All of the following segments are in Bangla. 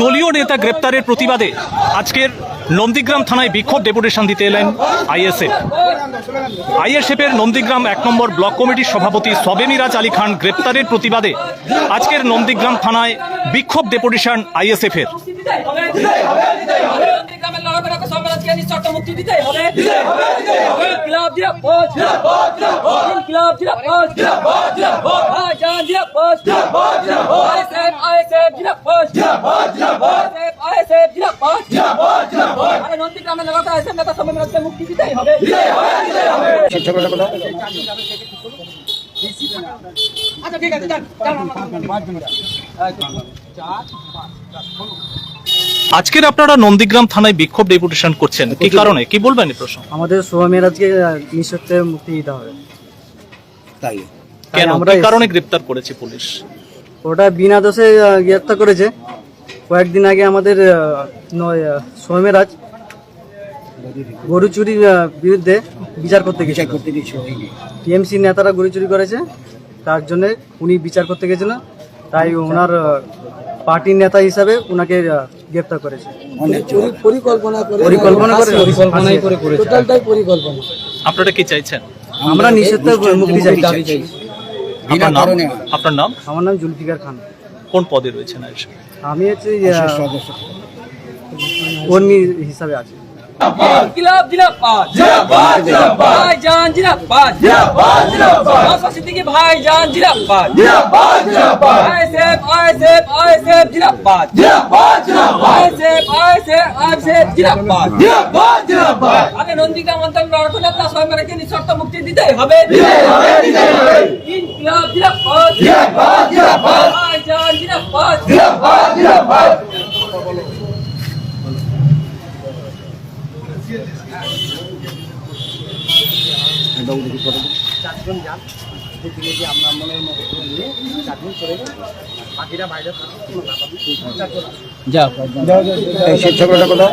দলীয় নেতা গ্রেপ্তারের প্রতিবাদে আজকের নন্দীগ্রাম থানায় বিক্ষোভ ডেপুটেশন দিতে এলেন আইএসএফ। আইএসএফের নন্দীগ্রাম এক নম্বর ব্লক কমিটির সভাপতি সবে মিরাজ আলী খান গ্রেপ্তারের প্রতিবাদে আজকের নন্দীগ্রাম থানায় বিক্ষোভ ডেপুটেশন আইএসএফের। গ্রামের নিঃশর্ত আইএসএফ আচ্ছা ঠিক আছে যান আজকের আপনারা নন্দীগ্রাম থানায় বিক্ষোভ ডেপুটেশন করছেন। কি কারণে? কি বলবেন এই প্রশ্ন আমাদের শুভমেরাজকে নিঃসত্বে মুক্তি দিতে হবে। তাই? কেন? আমরা কারণে গ্রেপ্তার করেছে পুলিশ? ওটা বিনা দোষে গ্রেপ্তার করেছে। কয়েকদিন আগে আমাদের নয়, সৌমেরাজ গরু চুরির বিরুদ্ধে বিচার করতে গেছে করতে গেছিল টিএমসি নেতারা গরু চুরি করেছে তার জন্য উনি বিচার করতে গেছিল। তাই ওনার পার্টির নেতা হিসাবে ওনাকে গ্রেপ্তার করেছে। অনেক পরিকল্পনা করে পরিকল্পনাই করে করেছে। আপনারা কি চাইছেন? আমরা নিঃসত্বে মুক্তি চাই বিনা আপনার নাম? কারণে। আপনার নাম? আমার নাম জুলফিকার খান। কোন পদে রয়েছেন আইএসএফ আমি হচ্ছে সদস্য। কর্মী হিসাবে আছি। ইনকিলাব ভাইজান সিদ্দিকী ভাইজান আগে নন্দীগ্রাম অঞ্চল লড়াকু নেতা সরকারকে নিঃশর্ত মুক্তি দিতেই হবে। দিতেই হবে দিতেই হবে। ইনকিলাব জিরাপদ জিরাপদ জিরাপদ ভাইজান জিরাপদ জিরাপদ জিরাপদ এই শিক্ষকটা কোথায়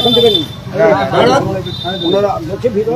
এখন দেবেন ওনারা লোকে ভিড়